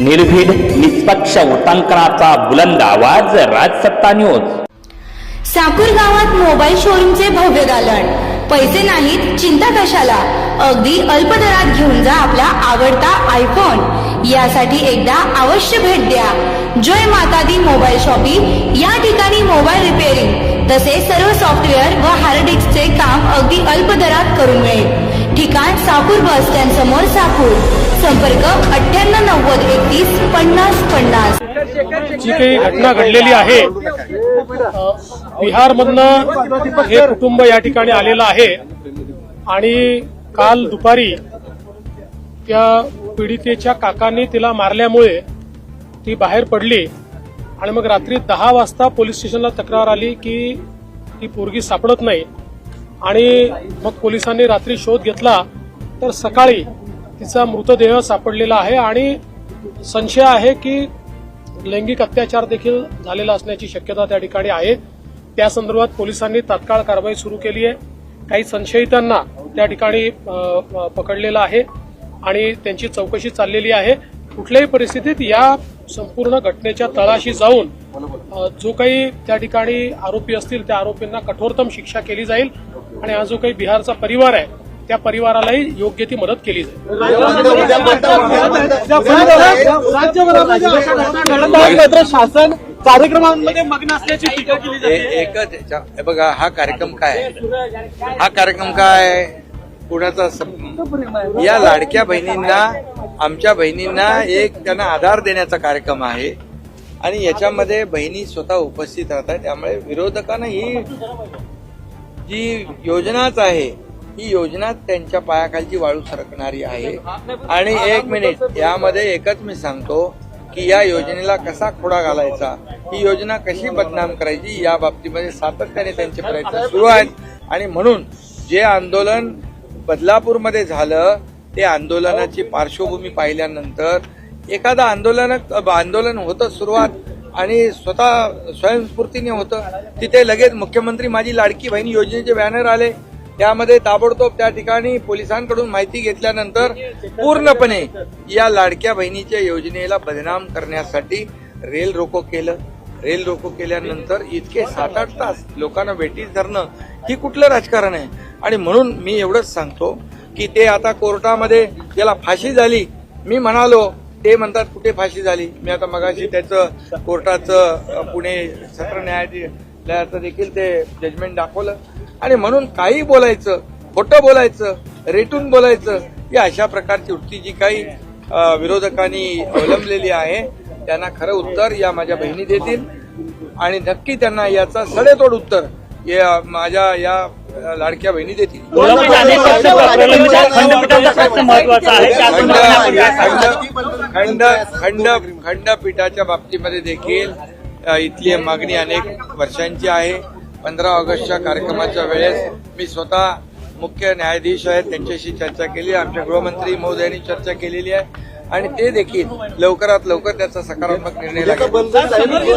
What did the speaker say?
निर्भीड निष्पक्ष उटांकनाचा बुलंद आवाज राजसत्ता न्यूज. साकूर गावात मोबाईल शोरूमचे भव्य दालन. पैसे नाहीत चिंता कशाला? अगदी अल्प दरात घेऊन जा आपला आवडता आयफोन यासाठी एकदा अवश्य भेट द्या. जय माता दी मोबाईल शॉपिंग या ठिकाणी मोबाईल रिपेअरिंग. तसेच सर्व सॉफ्टवेअर व हार्ड डिस्कचे काम अगदी अल्प दरात करून मिळेल. ठिकाण साकूर बस स्टँड समोर साकूर. संपर्क अठ्ठ्याण्णव नव्वद एकतीस पन्नास पन्नास. जी काही घटना घडलेली आहे बिहारमधनं हे कुटुंब या ठिकाणी आलेलं आहे. आणि काल दुपारी त्या पीडितेच्या काकांनी तिला मारल्यामुळे ती बाहेर पडली. आणि मग रात्री दहा वाजता पोलीस स्टेशनला तक्रार आली की ती पोरगी सापडत नाही. आणि मग पोलिसांनी रात्री शोध घेतला तर सकाळी तिचा मृतदेह सापडलेला आहे आणि संशय आहे की लैंगिक अत्याचार देखील झालेला असण्याची शक्यता त्या ठिकाणी आहे. त्या संदर्भात पोलिसांनी तात्काळ कारवाई सुरू केली आहे. काही संशयितांना त्या ठिकाणी पकडलेलं आहे आणि त्यांची चौकशी चाललेली आहे. कुठल्याही परिस्थितीत या संपूर्ण घटनेच्या तळाशी जाऊन जो काही त्या ठिकाणी आरोपी असतील त्या आरोपींना कठोरतम शिक्षा केली जाईल आणि हा जो काही बिहारचा परिवार आहे त्या परिवारालाही योग्य ती मदत केली जाईल मात्र शासन कार्यक्रमांमध्ये मग्न असल्याची टीका केली जाते एकच हे बघा हा कार्यक्रम काय आहे? हा कार्यक्रम काय आहे? कुणाचा या लाडक्या बहिणींना आमच्या बहिणींना एक त्यांना आधार देण्याचा कार्यक्रम आहे. आणि याच्यामध्ये बहिणी स्वतः उपस्थित राहतात. त्यामुळे विरोधकांना ही जी योजनाच आहे ही योजना त्यांच्या पायाखालची वाळू सरकणारी आहे. आणि एक मिनिट यामध्ये एकच मी सांगतो की या योजनेला कसा खोडा घालायचा? ही योजना कशी बदनाम करायची? या बाबतीमध्ये सातत्याने त्यांचे प्रयत्न सुरू आहेत. आणि म्हणून जे आंदोलन बदलापूरमध्ये झालं ते आंदोलनाची पार्श्वभूमी पाहिल्यानंतर एखादं आंदोलन आंदोलन होतं सुरुवात आणि स्वतः स्वयंस्फूर्तीने होतं. तिथे लगेच मुख्यमंत्री माझी लाडकी बहीण योजनेचे बॅनर आले. त्यामध्ये ताबडतोब त्या ठिकाणी पोलिसांकडून माहिती घेतल्यानंतर पूर्णपणे या लाडक्या बहिणीच्या योजनेला बदनाम करण्यासाठी रेल रोको केलं. रेल रोको केल्यानंतर इतके सात आठ तास लोकांना वेटीस धरणं ही कुठलं राजकारण आहे? आणि म्हणून मी एवढंच सांगतो की ते आता कोर्टामध्ये ज्याला फाशी झाली मी म्हणालो ते म्हणतात कुठे फाशी झाली? मी आता मगाशी त्याचं कोर्टाचं पुणे सत्र न्यायालयाचं देखील ते जजमेंट दाखवलं. आणि म्हणून काही बोलायचं खोटं बोलायचं रेटून बोलायचं या अशा प्रकारची वृत्ती जी काही विरोधकांनी अवलंबलेली आहे त्यांना खरं उत्तर या माझ्या बहिणी देतील. आणि नक्की त्यांना याचा सडेतोड उत्तर या माझ्या या लाडक्या बहिणी देतील खंड खंड खंड खंडपीठाच्या बाबतीमध्ये देखील इथली मागणी अनेक वर्षांची आहे पंधरा ऑगस्टच्या कार्यक्रमाच्या वेळेस मी स्वतः मुख्य न्यायाधीश आहेत त्यांच्याशी चर्चा केली आमच्या गृहमंत्री महोदयांनी चर्चा केलेली आहे आणि ते देखील लवकरात लवकर त्याचा सकारात्मक निर्णय लागेल